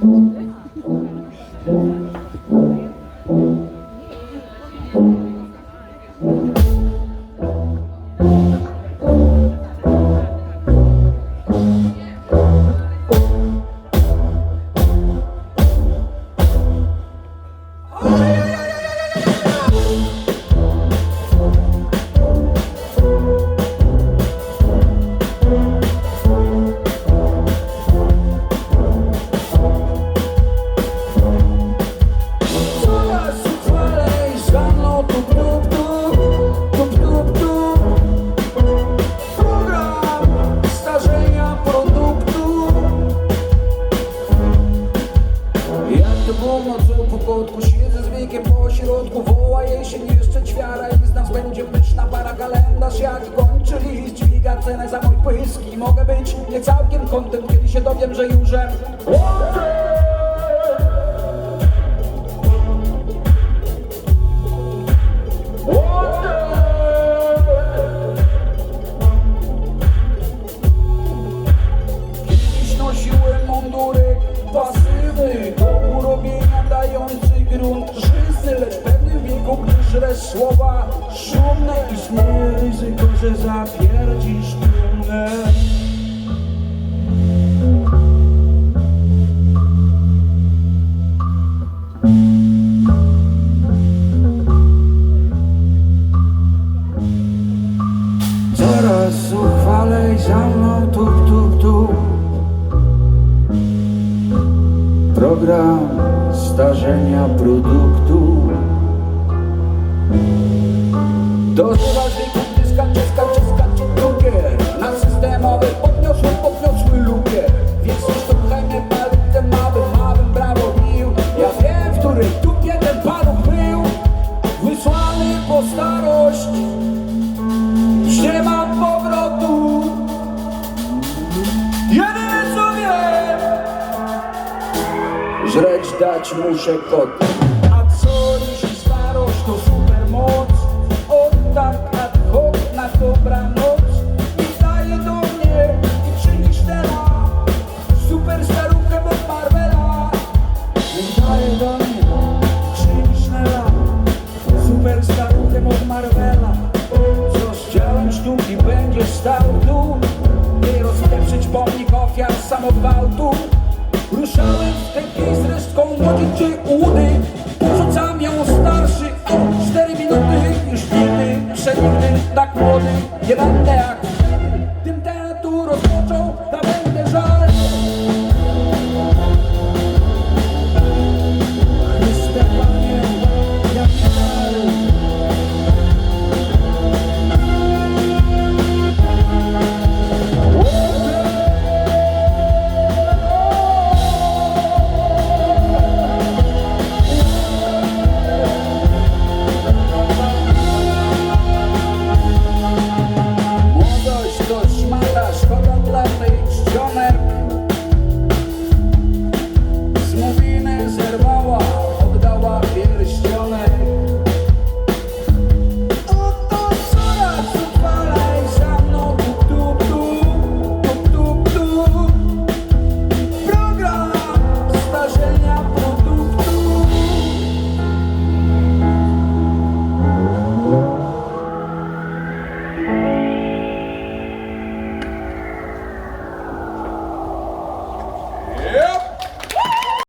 Coraz kotku Siedzę z wiekiem po środku Woła jesień jeszcze ćwiara I z nas będzie pyszna para kalendarz Jak kończy list Dźwiga cenę za mój pyski Mogę być nie całkiem kontent Kiedy się dowiem, że już Kiedyś mundury pasywny Do urobienia dający grunt żyzny Lecz w pewnym wieku, gdy żre słowa szumne Istnieje ryzyko, że zapierdzisz trumnę Coraz uchwalej za Program starzenia produktu. Dożywa zwykłych dyska, czyska, czyska, cukier Na systemowy podniosły, podniosły lukier. Więc już trochę mnie paletę małym, małym brawo Ja wiem, w której dupie ten paluch był. Wysłany po starość Żreć dać muszę kot. A co jeśli starość to supermoc? Od tak ad hoc na dobranoc. I daje do mnie i czyni sztela Super starówkę od Marvela. I daje do mnie czyni sztela Super starówkę od Marvela Co z ciałem sztuki będzie stał tu? Nie rozpieprzyć pomnik ofiar samogwałtu młodzieńczy udy Porzuca miało starszy. O cztery minuty Już nigdy, przenigdy tak młody Nie będę jak